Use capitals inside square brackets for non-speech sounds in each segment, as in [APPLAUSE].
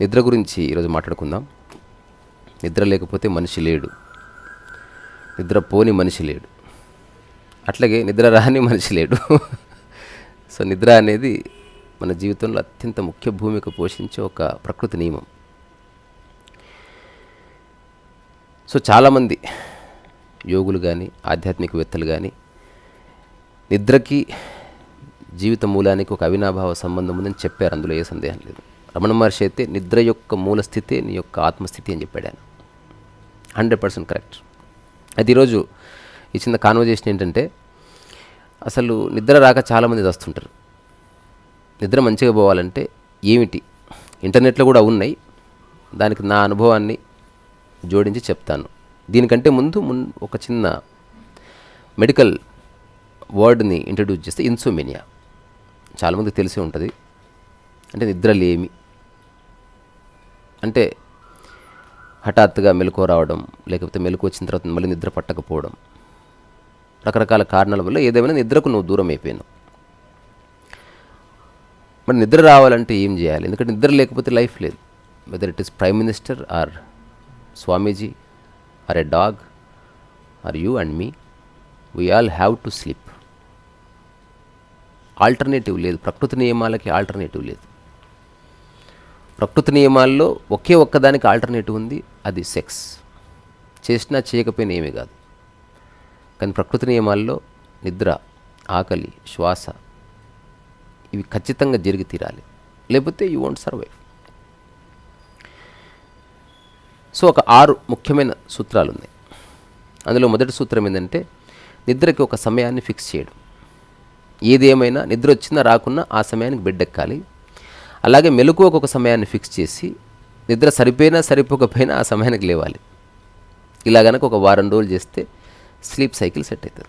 నిద్ర గురించి ఈరోజు మాట్లాడుకుందాం. నిద్ర లేకపోతే మనిషి లేడు. నిద్ర పోని మనిషి లేడు. అట్లాగే నిద్ర రాని మనిషి లేడు. సో నిద్ర అనేది మన జీవితంలో అత్యంత ముఖ్య భూమిక పోషించే ఒక ప్రకృతి నియమం. సో చాలామంది యోగులు కానీ ఆధ్యాత్మికవేత్తలు కానీ నిద్రకి జీవిత మూలానికి ఒక అవినాభావ సంబంధం ఉందని చెప్పారు. అందులో ఏ సందేహం లేదు. రమణ మహర్షి అయితే నిద్ర యొక్క మూల స్థితి నీ యొక్క ఆత్మస్థితి అని చెప్పాడు ఆయన. Hundred percent correct. అది ఈరోజు ఈ చిన్న కాన్వర్జేషన్ ఏంటంటే అసలు నిద్ర రాక చాలామంది వస్తుంటారు నిద్ర మంచిగా పోవాలంటే ఏమిటి? ఇంటర్నెట్లో కూడా ఉన్నాయి. దానికి నా అనుభవాన్ని జోడించి చెప్తాను. దీనికంటే ముందు మున్ ఒక చిన్న మెడికల్ వర్డ్ని ఇంట్రడ్యూస్ చేస్తే ఇన్సోమినియా. చాలామందికి తెలిసే ఉంటుంది. అంటే నిద్రలేమి. అంటే హఠాత్తుగా మెలకు రావడం లేకపోతే మెలకు వచ్చిన తర్వాత మళ్ళీ నిద్ర పట్టకపోవడం. రకరకాల కారణాల వల్ల ఏదేమైనా నిద్రకు నువ్వు దూరం అయిపోయాను. మరి నిద్ర రావాలంటే ఏం చేయాలి? ఎందుకంటే నిద్ర లేకపోతే లైఫ్ లేదు. Whether it is prime minister or Swamiji or a dog or you and me we all have to sleep alternative లేదు. ప్రకృతి నియమాలకి ఆల్టర్నేటివ్ లేదు. ప్రకృతి నియమాల్లో ఒకే ఒక్కదానికి ఆల్టర్నేటివ్ ఉంది. అది సెక్స్ చేసినా చేయకపోయినా ఏమీ కాదు. కానీ ప్రకృతి నియమాల్లో నిద్ర ఆకలి శ్వాస ఇవి ఖచ్చితంగా జరిగి తీరాలి. లేకపోతే యూ వాంట్ సర్వైవ్ సో ఒక ఆరు ముఖ్యమైన సూత్రాలు ఉన్నాయి అందులో మొదటి సూత్రం ఏంటంటే నిద్రకి ఒక సమయాన్ని ఫిక్స్ చేయడం. ఏది ఏమైనా నిద్ర వచ్చినా రాకున్నా ఆ సమయానికి బెడ్ ఎక్కాలి. అలాగే మెలకువకు ఒక సమయాన్ని ఫిక్స్ చేసి నిద్ర సరిపోయినా సరిపోకపోయినా ఆ సమయానికి లేవాలి. ఇలా గనక ఒక వారం రోజులు చేస్తే స్లీప్ సైకిల్ సెట్ అవుతుంది.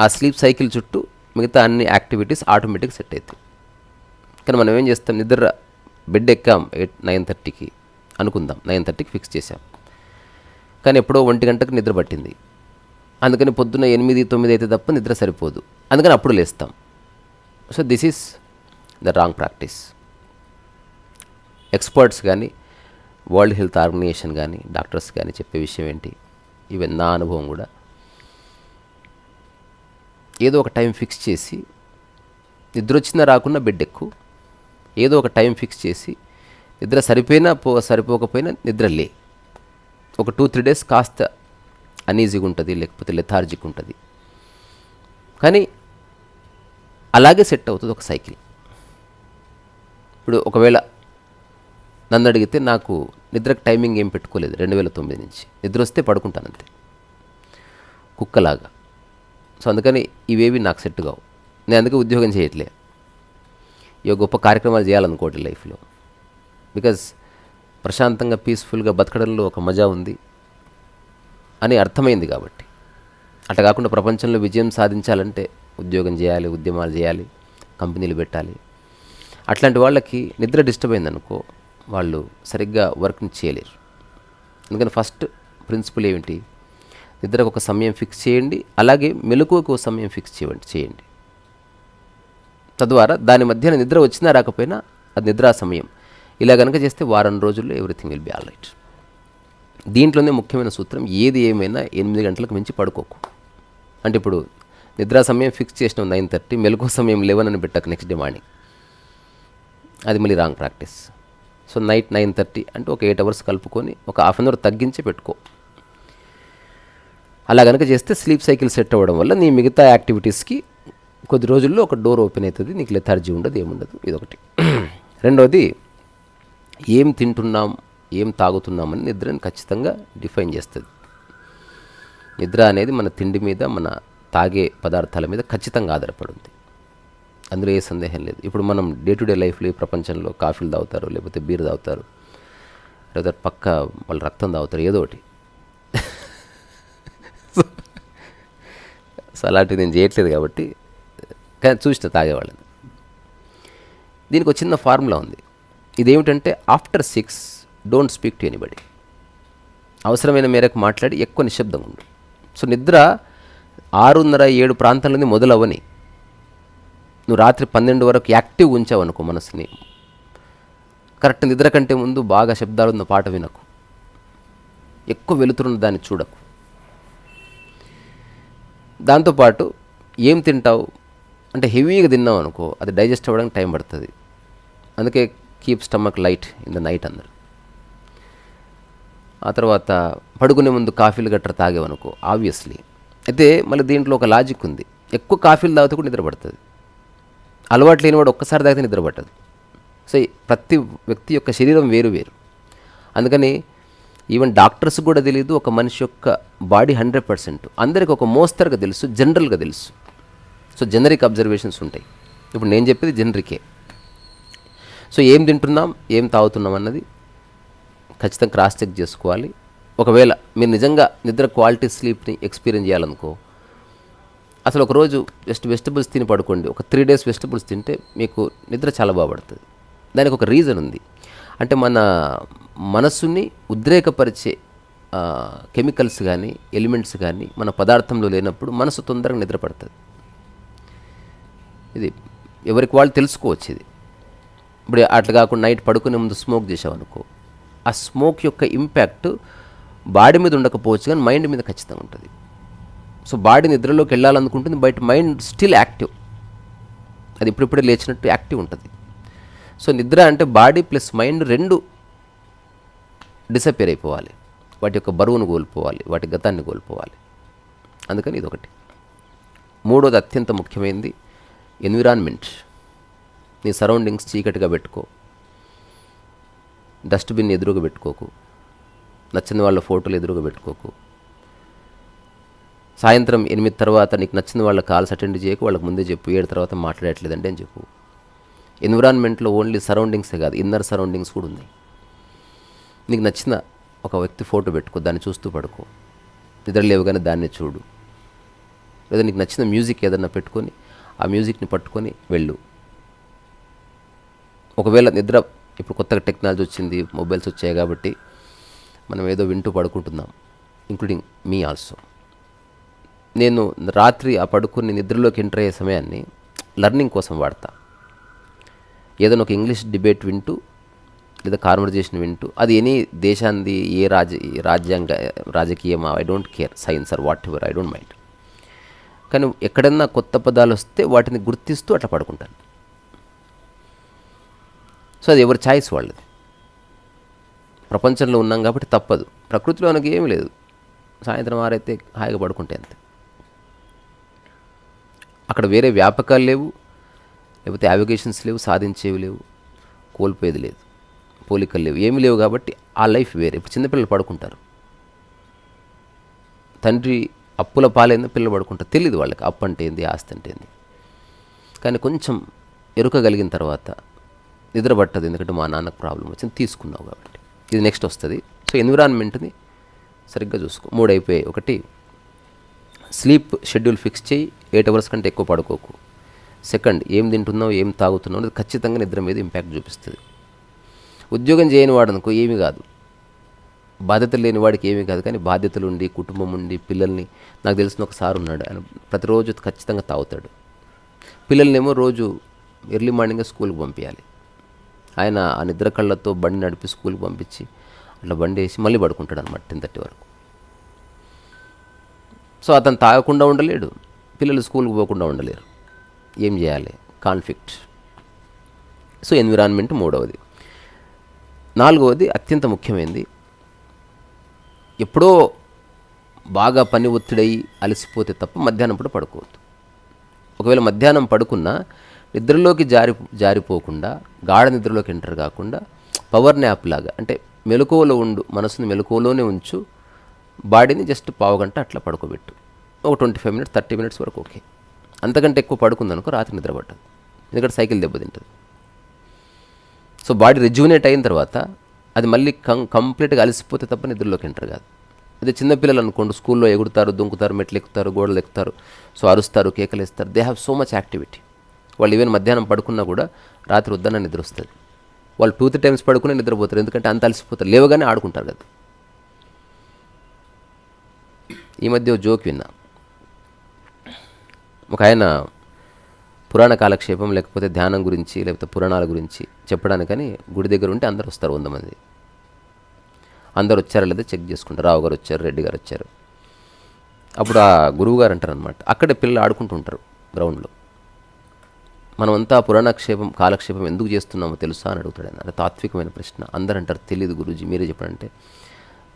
ఆ స్లీప్ సైకిల్ చుట్టూ మిగతా అన్ని యాక్టివిటీస్ ఆటోమేటిక్ సెట్ అవుతాయి. కానీ మనం ఏం చేస్తాం? నిద్ర బెడ్ ఎక్కాం ఎయిట్ నైన్ థర్టీకి. అనుకుందాం. నైన్ థర్టీకి ఫిక్స్ చేసాం కానీ ఎప్పుడో ఒంటి గంటకు నిద్ర పట్టింది. అందుకని పొద్దున్న ఎనిమిది తొమ్మిది అయితే తప్ప నిద్ర సరిపోదు. అందుకని అప్పుడు లేస్తాం. So this is the wrong practice. Experts కానీ వరల్డ్ హెల్త్ ఆర్గనైజేషన్ కానీ డాక్టర్స్ కానీ చెప్పే విషయం ఏంటి? ఈవెన్ నా అనుభవం కూడా. ఏదో ఒక టైం ఫిక్స్ చేసి నిద్ర వచ్చిందా రాకుండా బెడ్ ఎక్కు. ఏదో ఒక టైం ఫిక్స్ చేసి నిద్ర సరిపోయినా పో సరిపోకపోయినా నిద్ర లే ఒక టూ త్రీ డేస్ కాస్త అనీజీగా ఉంటుంది లేకపోతే లెథార్జిక్ ఉంటుంది కానీ అలాగే సెట్ అవుతుంది ఒక సైకిల్ ఇప్పుడు ఒకవేళ నన్ను అడిగితే నాకు నిద్రకు టైమింగ్ ఏం పెట్టుకోలేదు రెండు వేల తొమ్మిది నుంచి. నిద్ర వస్తే పడుకుంటాను అంతే కుక్కలాగా. సో అందుకని ఇవేవి నాకు సెట్ కావు. నేను అందుకే ఉద్యోగం చేయట్లే. ఇక గొప్ప కార్యక్రమాలు చేయాలనుకోవట్లేదు లైఫ్లో. బికాజ్ ప్రశాంతంగా పీస్ఫుల్గా బతకడంలో ఒక మజా ఉంది అని అర్థమైంది కాబట్టి. అట్లా కాకుండా ప్రపంచంలో విజయం సాధించాలంటే ఉద్యోగం చేయాలి ఉద్యమాలు చేయాలి కంపెనీలు పెట్టాలి. అట్లాంటి వాళ్ళకి నిద్ర డిస్టర్బ్ అయిందనుకో వాళ్ళు సరిగ్గా వర్క్ని చేయలేరు. అందుకని ఫస్ట్ ప్రిన్సిపల్ ఏమిటి? నిద్రకు ఒక సమయం ఫిక్స్ చేయండి అలాగే మెలకువకు ఒక సమయం ఫిక్స్ చేయండి చేయండి. తద్వారా దాని మధ్యన నిద్ర వచ్చినా రాకపోయినా అది నిద్రా సమయం. ఇలా కనుక చేస్తే వారం రోజుల్లో everything will be all right దీంట్లోనే ముఖ్యమైన సూత్రం ఏది ఏమైనా ఎనిమిది గంటలకు మించి పడుకోకు. అంటే ఇప్పుడు నిద్రా సమయం ఫిక్స్ చేసిన నైన్ థర్టీ మెలకు సమయం లెవెన్ అని పెట్టాక నెక్స్ట్ డే మార్నింగ్ అది మళ్ళీ wrong practice so night nine thirty అంటే ఒక ఎయిట్ అవర్స్ కలుపుకొని ఒక హాఫ్ అన్ అవర్ తగ్గించి పెట్టుకో. అలా కనుక చేస్తే స్లీప్ సైకిల్ సెట్ అవ్వడం వల్ల నీ మిగతా యాక్టివిటీస్కి కొద్ది రోజుల్లో ఒక డోర్ ఓపెన్ అవుతుంది నీకు లెథార్జీ ఉండదు ఏముండదు. ఇదొకటి. [CLEARS THROAT] రెండవది ఏం తింటున్నాం ఏం తాగుతున్నామని నిద్రని ఖచ్చితంగా డిఫైన్ చేస్తుంది. నిద్ర అనేది మన తిండి మీద మన తాగే పదార్థాల మీద ఖచ్చితంగా ఆధారపడి ఉంది అందులో ఏ సందేహం లేదు. ఇప్పుడు మనం డే టు డే లైఫ్లో ఈ ప్రపంచంలో కాఫీలు తాగుతారు లేకపోతే బీర్ తాగుతారు లేకపోతే పక్క వాళ్ళు రక్తం తాగుతారు ఏదో ఒకటి. సో అలాంటివి నేను చేయట్లేదు కాబట్టి కానీ చూసిన తాగేవాళ్ళని. దీనికి ఒక చిన్న ఫార్ములా ఉంది. ఇదేమిటంటే after six don't speak to anybody అవసరమైన మేరకు మాట్లాడి ఎక్కువ నిశ్శబ్దంగా ఉండు. సో నిద్ర ఆరున్నర ఏడు ప్రాంతాలన్నీ మొదలవని. నువ్వు రాత్రి పన్నెండు వరకు యాక్టివ్ ఉంచావు అనుకో మనసుని. కరెక్ట్ నిద్ర కంటే ముందు బాగా శబ్దాలు ఉన్న పాట వినకు. ఎక్కువ వెలుతురున్న దాన్ని చూడకు. దాంతోపాటు ఏం తింటావు? అంటే హెవీగా తిన్నావు అనుకో అది డైజెస్ట్ అవ్వడానికి టైం పడుతుంది. అందుకే keep stomach light in the night అందరు. ఆ తర్వాత పడుకునే ముందు కాఫీలు గట్రా తాగేవనుకో ఆబ్వియస్లీ అయితే మళ్ళీ దీంట్లో ఒక లాజిక్ ఉంది. ఎక్కువ కాఫీలు తాగితే కూడా నిద్ర పడుతుంది. అలవాటు లేనివాడు ఒక్కసారి తాగితే నిద్ర పట్టదు. సో ప్రతి వ్యక్తి యొక్క శరీరం వేరు వేరు. అందుకని ఈవెన్ డాక్టర్స్ కూడా తెలియదు ఒక మనిషి యొక్క బాడీ హండ్రెడ్ పర్సెంట్ అందరికి ఒక మోస్తరుగా తెలుసు జనరల్గా తెలుసు. సో జనరిక్ అబ్జర్వేషన్స్ ఉంటాయి. ఇప్పుడు నేను చెప్పేది జనరికే సో ఏం తింటున్నాం ఏం తాగుతున్నాం అన్నది ఖచ్చితంగా క్రాస్ చెక్ చేసుకోవాలి. ఒకవేళ మీరు నిజంగా నిద్ర క్వాలిటీ స్లీప్ని ఎక్స్పీరియన్స్ చేయాలనుకో అసలు ఒక రోజు జస్ట్ వెజిటబుల్స్ తిని పడుకోండి. ఒక త్రీ డేస్ వెజిటబుల్స్ తింటే మీకు నిద్ర చాలా బాగుపడుతుంది దానికి ఒక రీజన్ ఉంది. అంటే మన మనస్సుని ఉద్రేకపరిచే కెమికల్స్ కానీ ఎలిమెంట్స్ కానీ మన పదార్థంలో లేనప్పుడు మనసు తొందరగా నిద్రపడుతుంది ఇది ఎవరికి వాళ్ళు తెలుసుకోవచ్చు ఇది. ఇప్పుడు అట్లా కాకుండా నైట్ పడుకునే ముందు స్మోక్ చేసావనుకో ఆ స్మోక్ యొక్క ఇంపాక్ట్ బాడీ మీద ఉండకపోవచ్చు కానీ మైండ్ మీద ఖచ్చితంగా ఉంటుంది. సో బాడీ నిద్రలోకి వెళ్ళాలనుకుంటుంది బయట మైండ్ స్టిల్ యాక్టివ్. అది ఇప్పుడిప్పుడే లేచినట్టు యాక్టివ్ ఉంటుంది. సో నిద్ర అంటే బాడీ ప్లస్ మైండ్ రెండు డిసపేర్ అయిపోవాలి. వాటి యొక్క బరువును కోల్పోవాలి వాటి గతాన్ని కోల్పోవాలి. అందుకని ఇదొకటి. మూడోది అత్యంత ముఖ్యమైనది ఎన్విరాన్మెంట్. నీ సరౌండింగ్స్ చీకటిగా పెట్టుకో. డస్ట్బిన్ ఎదురుగా పెట్టుకోకు. నచ్చిన వాళ్ళ ఫోటోలు ఎదురుగా పెట్టుకోకు. సాయంత్రం ఎనిమిది తర్వాత నీకు నచ్చిన వాళ్ళ కాల్స్ అటెండ్ చేయకు వాళ్ళకి ముందే చెప్పు ఏడు తర్వాత మాట్లాడట్లేదండి అని చెప్పు. ఎన్విరాన్మెంట్లో ఓన్లీ సరౌండింగ్సే కాదు ఇన్నర్ సరౌండింగ్స్ కూడా ఉన్నాయి. నీకు నచ్చిన ఒక వ్యక్తి ఫోటో పెట్టుకో దాన్ని చూస్తూ పడుకో. నిద్ర లేవగానే దాన్ని చూడు. లేదా నీకు నచ్చిన మ్యూజిక్ ఏదన్నా పెట్టుకొని ఆ మ్యూజిక్ని పట్టుకొని వెళ్ళు. ఒకవేళ నిద్ర ఇప్పుడు కొత్తగా టెక్నాలజీ వచ్చింది మొబైల్స్ వచ్చాయి కాబట్టి మనం ఏదో వింటూ పడుకుంటున్నాం ఇంక్లూడింగ్ మీ ఆల్సో. నేను రాత్రి ఆ పడుకుని నిద్రలోకి ఎంటర్ అయ్యే సమయాన్ని లర్నింగ్ కోసం వాడతా. ఏదైనా ఒక ఇంగ్లీష్ డిబేట్ వింటూ లేదా కాన్వర్జేషన్ వింటూ అది ఎనీ దేశాన్ని ఏ రాజ రాజ్యాంగ రాజకీయమా I don't care science or whatever I don't mind. కానీ ఎక్కడన్నా కొత్త పదాలు వస్తే వాటిని గుర్తిస్తూ అట్లా పడుకుంటాను. సో అది ఎవరి ఛాయిస్ వాళ్ళది. ప్రపంచంలో ఉన్నాం కాబట్టి తప్పదు. ప్రకృతిలో మనకి ఏమీ లేదు. సాయంత్రం ఆరైతే హాయిగా పడుకుంటే అంతే. అక్కడ వేరే వ్యాపకాలు లేవు. లేకపోతే అవిగేషన్స్ లేవు సాధించేవి లేవు. కోల్పోయేది లేదు. పోలికలు లేవు. ఏమి లేవు కాబట్టి ఆ లైఫ్ వేరే. ఇప్పుడు చిన్నపిల్లలు పడుకుంటారు. తండ్రి అప్పుల పాలైన పిల్లలు పడుకుంటారు. తెలియదు వాళ్ళకి అప్పు అంటే ఏంది ఆస్తి అంటే ఏంది. కానీ కొంచెం ఎరుకగలిగిన తర్వాత నిద్ర పట్టదు ఎందుకంటే మా నాన్నకు ప్రాబ్లం వచ్చింది. తీసుకున్నావు కాబట్టి. ఇది నెక్స్ట్ వస్తుంది. సో ఎన్విరాన్మెంట్ని సరిగ్గా చూసుకో. మూడు అయిపోయాయి. ఒకటి స్లీప్ షెడ్యూల్ ఫిక్స్ చేయి. ఎయిట్ అవర్స్ కంటే ఎక్కువ పడుకోకు. సెకండ్ ఏం తింటున్నావు ఏం తాగుతున్నావు అనేది ఖచ్చితంగా నిద్ర మీద ఇంపాక్ట్ చూపిస్తుంది. ఉద్యోగం చేయని వాడనుకో ఏమి ఏమీ కాదు. బాధ్యతలు లేని వాడికి ఏమీ కాదు. కానీ బాధ్యతలు ఉండి కుటుంబం ఉండి పిల్లల్ని నాకు తెలిసిన ఒక సార్ ఉన్నాడు. ఆయన ప్రతిరోజు ఖచ్చితంగా తాగుతాడు. పిల్లల్నేమో రోజు ఎర్లీ మార్నింగ్గా స్కూల్కి పంపించాలి ఆయన ఆ నిద్ర కళ్ళతో బండి నడిపి స్కూల్కి పంపించి అట్లా బండి వేసి మళ్ళీ పడుకుంటాడు అనమాట టెన్ థర్టీ వరకు. సో అతను తాగకుండా ఉండలేడు. పిల్లలు స్కూల్కి పోకుండా ఉండలేరు. ఏం చేయాలి? కాన్ఫ్లిక్ట్. సో ఎన్విరాన్మెంట్ మూడవది. నాలుగవది అత్యంత ముఖ్యమైనది ఎప్పుడో బాగా పని ఒత్తిడయి అలసిపోతే తప్ప మధ్యాహ్నం పూట పడుకోవద్దు. ఒకవేళ మధ్యాహ్నం పడుకున్నా నిద్రలోకి జారి జారిపోకుండా గాఢ నిద్రలోకి ఎంటర్ కాకుండా పవర్ న్యాప్ లాగా అంటే మెలకువలో ఉండు మనసుని మెలకువలోనే ఉంచు బాడీని జస్ట్ పావు గంట అట్లా పడుకోబెట్టు. ఒక twenty five minutes thirty minutes వరకు ఓకే. అంతకంటే ఎక్కువ పడుకుందనుకో రాత్రి నిద్ర పట్టదు. ఎందుకంటే సైకిల్ దెబ్బతింటుంది. సో బాడీ రిజ్యూనేట్ అయిన తర్వాత అది మళ్ళీ కం కంప్లీట్గా అలసిపోతే తప్ప నిద్రలోకి ఎంటర్ కాదు. అదే చిన్నపిల్లలు అనుకోండి స్కూల్లో ఎగురుతారు దుంకుతారు మెట్లు ఎక్కుతారు గోడలు ఎక్కుతారు సో అరుస్తారు కేకలు వేస్తారు they have so much activity వాళ్ళు ఈవెన్ మధ్యాహ్నం పడుకున్నా కూడా రాత్రి వద్దన నిద్ర వస్తుంది వాళ్ళు టూ త్రీ టైమ్స్ పడుకునే నిద్రపోతారు. ఎందుకంటే అంత అలసిపోతారు. లేవగానే ఆడుకుంటారు కదా. ఈ మధ్య జోక్ విన్నా. ఒక ఆయన పురాణ కాలక్షేపం లేకపోతే ధ్యానం గురించి లేకపోతే పురాణాల గురించి చెప్పడానికని గుడి దగ్గర ఉంటే అందరు వస్తారు వంద మంది. అందరు వచ్చారా లేదా చెక్ చేసుకుంటారు. రావు గారు వచ్చారు రెడ్డి గారు వచ్చారు. అప్పుడు ఆ గురువు గారు అంటారు అనమాట అక్కడే పిల్లలు ఆడుకుంటూ ఉంటారు గ్రౌండ్లో. మనమంతా పురాణక్షేపం కాలక్షేపం ఎందుకు చేస్తున్నామో తెలుసా అని అడుగుతాడు ఆయన. అంటే తాత్వికమైన ప్రశ్న. అందరు అంటారు తెలియదు గురూజీ మీరే చెప్పండి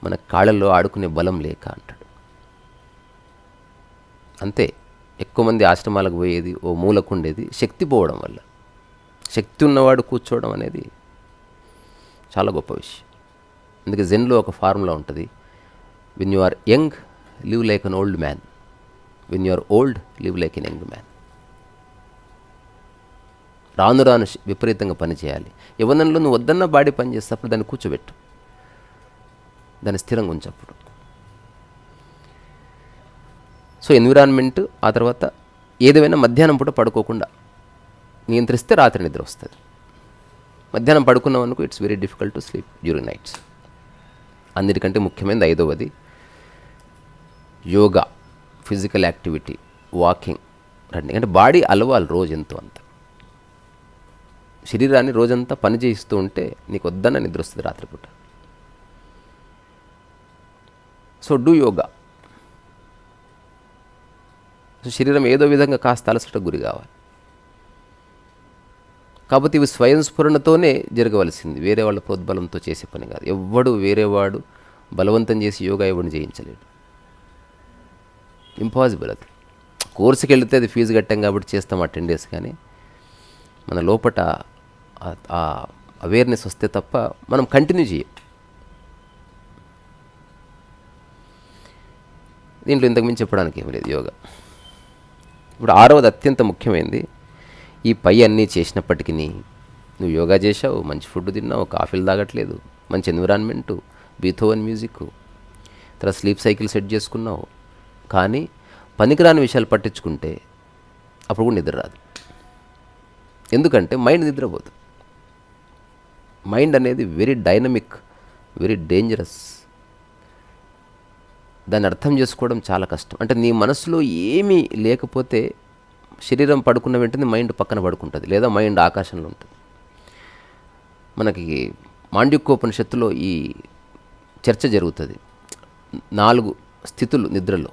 మన కాళ్ళల్లో ఆడుకునే బలం లేక అంటాడు. అంతే. ఎక్కువ మంది ఆశ్రమాలకు పోయేది ఓ మూలకు ఉండేది శక్తి పోవడం వల్ల. శక్తి ఉన్నవాడు కూర్చోవడం అనేది చాలా గొప్ప విషయం. అందుకే జెన్లో ఒక ఫార్ములా ఉంటుంది. When you are young live like an old man when you are old live like an young man రాను రాను విపరీతంగా పనిచేయాలి యవనంలో నువ్వు వద్దన్న బాడీ పని చేసేటప్పుడు దాన్ని కూర్చోబెట్టు. దాన్ని స్థిరంగా ఉంచప్పుడు. సో ఎన్విరాన్మెంట్ ఆ తర్వాత ఏదేమైనా మధ్యాహ్నం పూట పడుకోకుండా నియంత్రిస్తే రాత్రి నిద్ర వస్తుంది. మధ్యాహ్నం పడుకున్నాం అనుకో it's very difficult to sleep during nights అన్నిటికంటే ముఖ్యమైనది ఐదవది yoga physical activity walking running అంటే బాడీ అలవాలి రోజు ఎంతో అంత. శరీరాన్ని రోజంతా పని చేయిస్తూ ఉంటే నీకు వద్దన్న నిద్ర వస్తుంది రాత్రిపూట. So do yoga. సో శరీరం ఏదో విధంగా కాస్త అలసట గురి కావాలి. కాబట్టి ఇవి స్వయం స్ఫురణతోనే జరగవలసింది. వేరే వాళ్ళ ప్రోద్బలంతో చేసే పని కాదు. ఎవ్వడు వేరేవాడు బలవంతం చేసి యోగా ఎవరిని చేయించలేడు. ఇంపాసిబుల్ అది. కోర్సుకి వెళితే అది ఫీజు కట్టాం కాబట్టి చేస్తాం అటెండెన్స్ కానీ మన లోపట ఆ- అవేర్నెస్ వస్తే తప్ప మనం కంటిన్యూ చేయం. దీంట్లో ఇంతకుమించి చెప్పడానికి ఏం లేదు యోగా. ఇప్పుడు ఆరవది అత్యంత ముఖ్యమైనది ఈ పై అన్నీ చేసినప్పటికీ నువ్వు యోగా చేసావు మంచి ఫుడ్ తిన్నావు కాఫీలు తాగట్లేదు మంచి ఎన్విరాన్మెంటు బీథోవన్ మ్యూజిక్ తర్వాత స్లీప్ సైకిల్ సెట్ చేసుకున్నావు. కానీ పనికిరాని విషయాలు పట్టించుకుంటే అప్పుడు కూడా నిద్ర రాదు. ఎందుకంటే మైండ్ నిద్రపోదు. మైండ్ అనేది వెరీ డైనమిక్ వెరీ డేంజరస్. దాన్ని అర్థం చేసుకోవడం చాలా కష్టం. అంటే నీ మనసులో ఏమీ లేకపోతే శరీరం పడుకున్న వెంటనే మైండ్ పక్కన పడుకుంటుంది లేదా మైండ్ ఆకాశంలో ఉంటుంది. మనకి మాండ్యుక్కోపనిషత్తులో ఈ చర్చ జరుగుతుంది. నాలుగు స్థితులు నిద్రలో.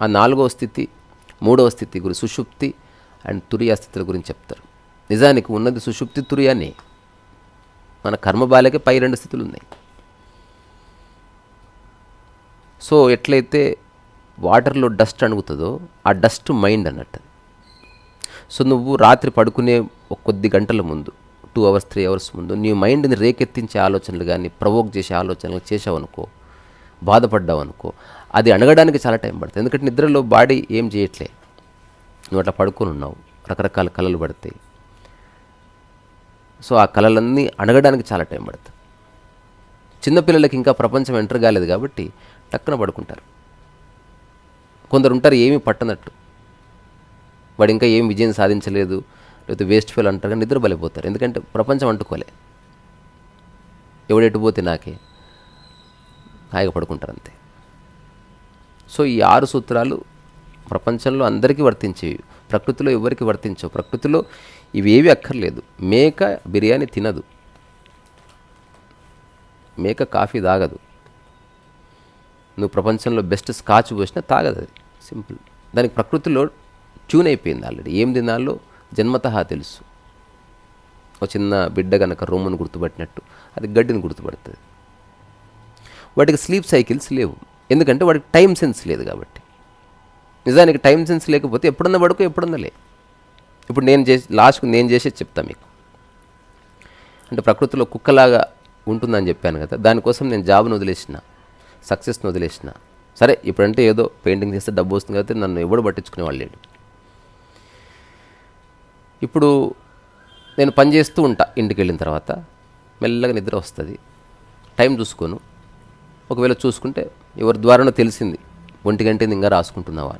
ఆ నాలుగవ స్థితి మూడవ స్థితి గురించి సుషుప్తి అండ్ తురియా స్థితుల గురించి చెప్తారు. నిజానికి ఉన్నది సుషుప్తి తురియానే. మన కర్మబాలకే పై రెండు స్థితులు ఉన్నాయి సో ఎట్లయితే వాటర్లో డస్ట్ అణుగుతుందో ఆ డస్ట్ మైండ్ అన్నట్టు సో నువ్వు రాత్రి పడుకునే ఒక కొద్ది గంటల ముందు టూ అవర్స్ త్రీ అవర్స్ ముందు నీ మైండ్ని రేకెత్తించే ఆలోచనలు కానీ ప్రవోక్ చేసే ఆలోచనలు చేసావు అనుకో బాధపడ్డావు అనుకో అది అణగడానికి చాలా టైం పడుతుంది. ఎందుకంటే నిద్రలో బాడీ ఏం చేయట్లే. నువ్వు అట్లా పడుకొని ఉన్నావు రకరకాల కళలు పడతాయి. సో ఆ కళలన్నీ అణగడానికి చాలా టైం పడుతుంది. చిన్నపిల్లలకి ఇంకా ప్రపంచం ఎంటర్ కాలేదు కాబట్టి టక్కున పడుకుంటారు. కొందరు ఉంటారు ఏమీ పట్టనట్టు. వాడు ఇంకా ఏం విజయం సాధించలేదు లేకపోతే వేస్ట్ ఫెయిల్ అంటారు కానీ నిద్ర బలిపోతారు ఎందుకంటే ప్రపంచం అంటుకోలే. ఎవడెటు పోతే నాకే. హాయిగా పడుకుంటారు అంతే. సో ఈ ఆరు సూత్రాలు ప్రపంచంలో అందరికీ వర్తించేవి. ప్రకృతిలో ఎవరికి వర్తించవు? ప్రకృతిలో ఇవేవి అక్కర్లేదు. మేక బిర్యానీ తినదు. మేక కాఫీ తాగదు. నువ్వు ప్రపంచంలో బెస్ట్ స్కాచ్ పోసినా తాగదు అది. సింపుల్. దానికి ప్రకృతిలో ట్యూన్ అయిపోయింది ఆల్రెడీ. ఏం తినాలో జన్మతహా తెలుసు. ఒక చిన్న బిడ్డ కనుక రొమ్మును గుర్తుపట్టినట్టు. అది గడ్డిని గుర్తుపడుతుంది. వాటికి స్లీప్ సైకిల్స్ లేవు. ఎందుకంటే వాడికి టైం సెన్స్ లేదు కాబట్టి. నిజానికి టైం సెన్స్ లేకపోతే ఎప్పుడన్నా పడుకో ఎప్పుడన్నా లే. ఇప్పుడు నేను చేసి లాస్ట్కు నేను చేసేది చెప్తా మీకు. అంటే ప్రకృతిలో కుక్కలాగా ఉంటుందని చెప్పాను కదా దానికోసం నేను జాబ్ను వదిలేసిన సక్సెస్ని వదిలేసిన. సరే ఇప్పుడంటే ఏదో పెయింటింగ్ చేస్తే డబ్బు వస్తుంది కాబట్టి నన్ను ఎవడు పట్టించుకునేవాళ్ళు లేడు. ఇప్పుడు నేను పని చేస్తూ ఉంటా ఇంటికి వెళ్ళిన తర్వాత. మెల్లగా నిద్ర వస్తుంది. టైం చూసుకోను. ఒకవేళ చూసుకుంటే ఎవరి ద్వారానో తెలిసింది ఒంటి గంట ఇంకా రాసుకుంటున్నావా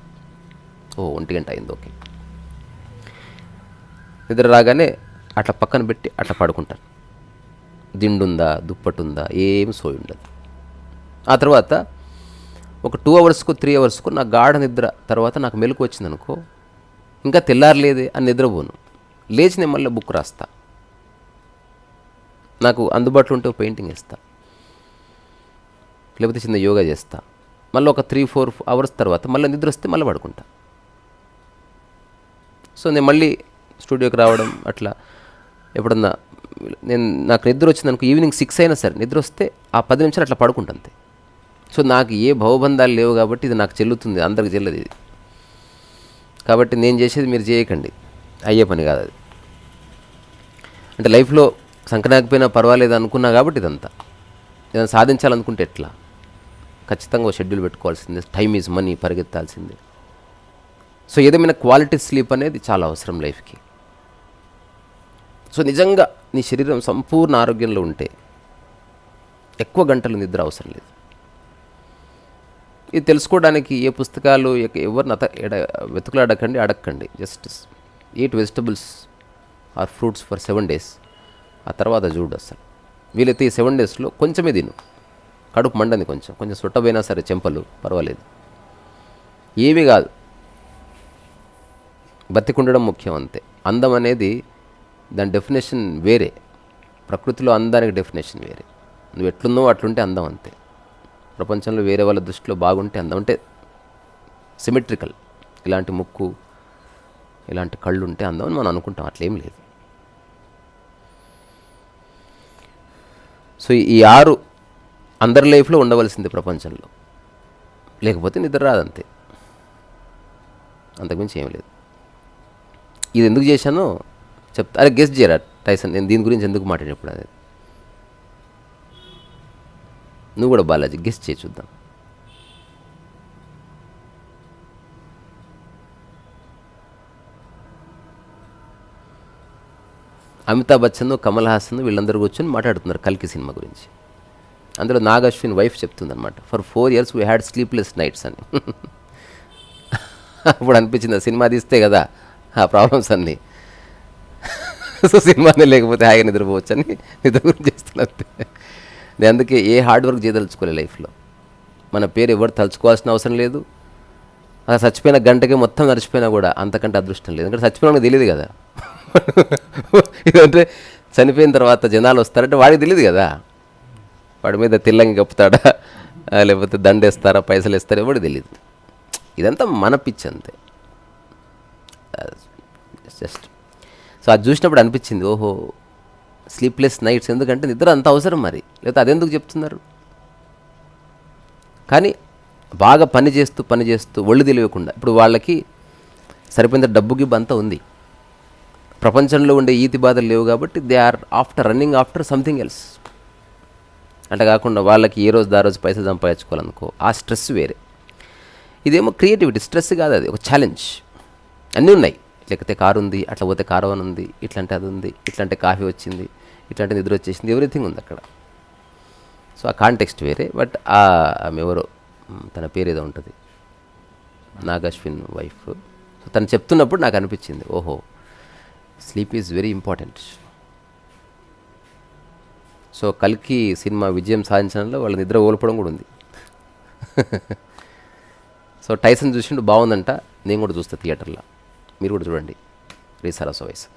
ఓ ఒంటి గంట అయింది ఓకే. నిద్ర రాగానే అట్లా పక్కన పెట్టి అట్లా పడుకుంటాను దిండుందా దుప్పటుందా ఏం సోయి ఉండదు ఆ తర్వాత ఒక టూ అవర్స్కు త్రీ అవర్స్కు నా గాఢ నిద్ర తర్వాత నాకు మెలకు వచ్చింది అనుకో ఇంకా తెల్లారలేదే అని నిద్రపోను. లేచి నేను మళ్ళీ బుక్ రాస్తా. నాకు అందుబాటులో ఉంటే పెయింటింగ్ వేస్తా. లేకపోతే చిన్న యోగా చేస్తా. మళ్ళీ ఒక త్రీ ఫోర్ అవర్స్ తర్వాత మళ్ళీ నిద్ర వస్తే మళ్ళీ పడుకుంటా. సో నేను మళ్ళీ స్టూడియోకి రావడం అట్లా ఎప్పుడన్నా నేను నాకు నిద్ర వచ్చింది అనుకో ఈవినింగ్ సిక్స్ అయినా సరే నిద్ర వస్తే ఆ పది నిమిషాలు అట్లా పడుకుంటుంది సో నాకు ఏ భవబంధాలు లేవు కాబట్టి ఇది నాకు చెల్లుతుంది అందరికి చెల్లదు ఇది. కాబట్టి నేను చేసేది మీరు చేయకండి అయ్యే పని కాదు అది. అంటే లైఫ్లో సంకనాకపోయినా పర్వాలేదు అనుకున్నా కాబట్టి ఇదంతా. ఏదైనా సాధించాలనుకుంటే ఎట్లా? ఖచ్చితంగా ఒక షెడ్యూల్ పెట్టుకోవాల్సిందే టైం ఈజ్ మనీ పరిగెత్తాల్సిందే. సో ఏదేమైనా క్వాలిటీ స్లీప్ అనేది చాలా అవసరం లైఫ్కి. సో నిజంగా నీ శరీరం సంపూర్ణ ఆరోగ్యంలో ఉంటే ఎక్కువ గంటలు నిద్ర అవసరం లేదు. ఇది తెలుసుకోవడానికి ఏ పుస్తకాలు ఎవరిని అత ఎడ వెతుకులాడకండి అడగకండి just eat vegetables or fruits for seven days. ఆ తర్వాత చూడు అసలు. వీలైతే ఈ సెవెన్ డేస్లో కొంచెమే తిను. కడుపు మండని కొంచెం. కొంచెం సుట్టపోయినా సరే చెంపలు పర్వాలేదు. ఏమీ కాదు. బతికుండడం ముఖ్యం అంతే. అందం అనేది దాని డెఫినేషన్ వేరే. ప్రకృతిలో అందానికి డెఫినేషన్ వేరే. నువ్వు ఎట్లున్నావు అట్లుంటే అందం అంతే. ప్రపంచంలో వేరే వాళ్ళ దృష్టిలో బాగుంటే అందం. అంటే సిమెట్రికల్ ఇలాంటి ముక్కు ఇలాంటి కళ్ళు ఉంటే అందం అని మనం అనుకుంటాం. అట్లేం లేదు. సో ఈ ఆరు అందరి లైఫ్లో ఉండవలసింది ప్రపంచంలో. లేకపోతే నిద్ర రాదంతే. అంతకుమించి ఏం లేదు. ఇది ఎందుకు చేశానో చెప్తా. అరే గెస్ట్ చేయరా టైసన్ నేను దీని గురించి ఎందుకు మాట్లాడినప్పుడు అనేది? నువ్వు కూడా బాలాజీ గెస్ట్ చేయి చూద్దాం. అమితాబ్ బచ్చన్ కమల్ హాసన్ వీళ్ళందరూ కూర్చొని మాట్లాడుతున్నారు కల్కి సినిమా గురించి. అందులో Nag Ashwin wife చెప్తుందనమాట for four years we had sleepless nights అని. [LAUGHS] అప్పుడు అనిపించింది సినిమా తీస్తే కదా ఆ ప్రాబ్లమ్స్ అన్నీ. సో సినిమానే లేకపోతే హాయిగా నిద్రపోవచ్చు అని నిద్ర గురించి చేస్తున్నాను నేను అందుకే ఏ హార్డ్ వర్క్ చేయదలుచుకోలే లైఫ్లో. మన పేరు ఎవరు తలుచుకోవాల్సిన అవసరం లేదు. అలా చచ్చిపోయిన గంటకి మొత్తం నడిచిపోయినా కూడా అంతకంటే అదృష్టం లేదు. ఎందుకంటే చచ్చిపోయిన తెలియదు కదా. [LAUGHS] ఇదంటే చనిపోయిన తర్వాత జనాలు వస్తారంటే వాడికి తెలియదు కదా. వాడి మీద తిల్లంగి కప్పుతాడా? లేకపోతే దండేస్తారా? పైసలు ఇస్తారా ఎవడు తెలియదు. ఇదంతా మన పిచ్చి అంతే. జస్ట్ సో అది చూసినప్పుడు అనిపించింది ఓహో స్లీప్లెస్ నైట్స్ ఎందుకంటే నిద్ర అంత అవసరం మరి. లేకపోతే అదెందుకు చెప్తున్నారు? కానీ బాగా పని చేస్తూ పని చేస్తూ ఒళ్ళు తెలియకుండా ఇప్పుడు వాళ్ళకి సరిపోయిన డబ్బు గిబ్బు అంతా ఉంది. ప్రపంచంలో ఉండే ఈతి బాధలు లేవు కాబట్టి they are after running after something else అంటే కాకుండా వాళ్ళకి ఏ రోజు దా రోజు పైసలు సంపాదించుకోవాలనుకో ఆ స్ట్రెస్ వేరే. ఇదేమో క్రియేటివిటీ స్ట్రెస్ కాదు అది ఒక ఛాలెంజ్ అన్నీ ఉన్నాయి. లేకపోతే కారు ఉంది అట్లా పోతే కారు అని ఉంది ఇట్లాంటి అది ఉంది ఇట్లాంటి కాఫీ వచ్చింది ఇట్లాంటి నిద్ర వచ్చేసింది ఎవ్రీథింగ్ ఉంది అక్కడ. సో ఆ కాంటెక్స్ట్ వేరే బట్ ఆ ఆమె ఎవరో తన పేరు ఏదో ఉంటుంది. నాగశ్విన్ వైఫ్. సో తను చెప్తున్నప్పుడు నాకు అనిపించింది ఓహో sleep is very important. So కల్కి సినిమా విజయం సాధించడంలో వాళ్ళ నిద్ర ఓల్పడం కూడా ఉంది. [LAUGHS] సో టైసన్ చూసిండు బాగుందంట నేను కూడా చూస్తా థియేటర్లో. మీరు కూడా చూడండి. రీసారా వయసు